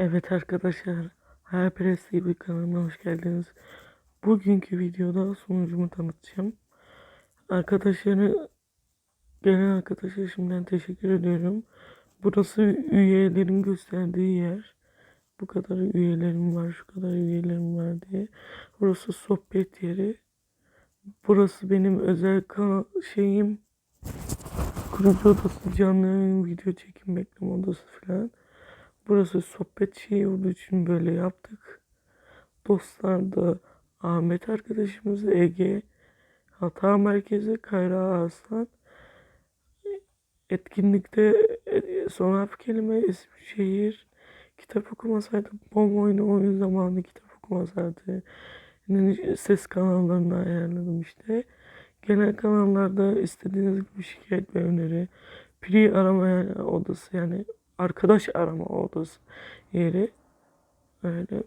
Evet arkadaşlar, Hyperest TV kanalına hoş geldiniz. Bugünkü videoda sunucumu tanıtacağım. Arkadaşları, gelen arkadaşlara şimdiden teşekkür ediyorum. Burası üyelerin gösterdiği yer. Bu kadar üyelerim var, şu kadar üyelerim var diye. Burası sohbet yeri. Burası benim özel şeyim. Kurucu odası, canlı video çekim, bekleme odası falan. Burası sohbet şeyi olduğu için böyle yaptık. Dostlar da Ahmet arkadaşımız Ege, Hata Merkezi Kayra Arslan. Etkinlikte e, son harf kelime Eskişehir. Kitap okumasaydı bom oyunu oyun zamanı kitap okumasaydı. Ses kanallarını ayarladım işte. Genel kanallarda istediğiniz gibi şikayet ve öneri. Pri arama odası yani arkadaş arama odası yeri. Öyle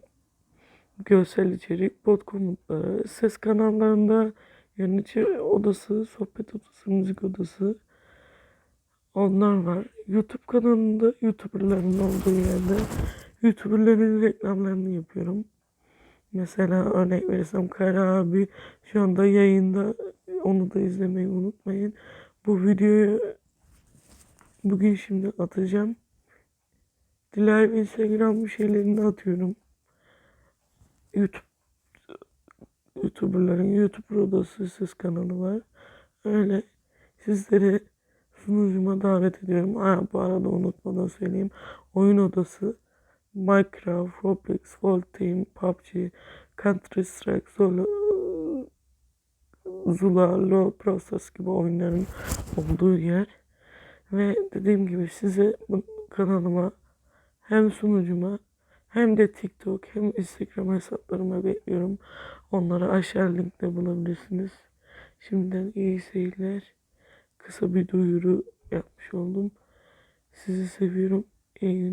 görsel içerik, bot komutları, ses kanallarında yönetici odası, sohbet odası, müzik odası onlar var. YouTube kanalında YouTuber'ların olduğu yerde YouTuber'ların reklamlarını yapıyorum. Mesela örnek verirsem Kara abi şu anda yayında onu da izlemeyi unutmayın. Bu videoyu bugün şimdi atacağım. Diler Instagram şeylerini atıyorum. YouTube YouTuber'ların YouTube odası ses kanalı var. Öyle sizleri sunucuma davet ediyorum. Ha, bu arada unutmadan söyleyeyim. Oyun odası Minecraft, Roblox, Team, PUBG, Counter Strike, Zula, Zula, Brawl Stars gibi oyunların olduğu yer. Ve dediğim gibi size bu kanalıma hem sunucuma hem de TikTok hem Instagram hesaplarıma bekliyorum. Onları aşağı linkte bulabilirsiniz. Şimdiden iyi seyirler. Kısa bir duyuru yapmış oldum. Sizi seviyorum. İyi günler.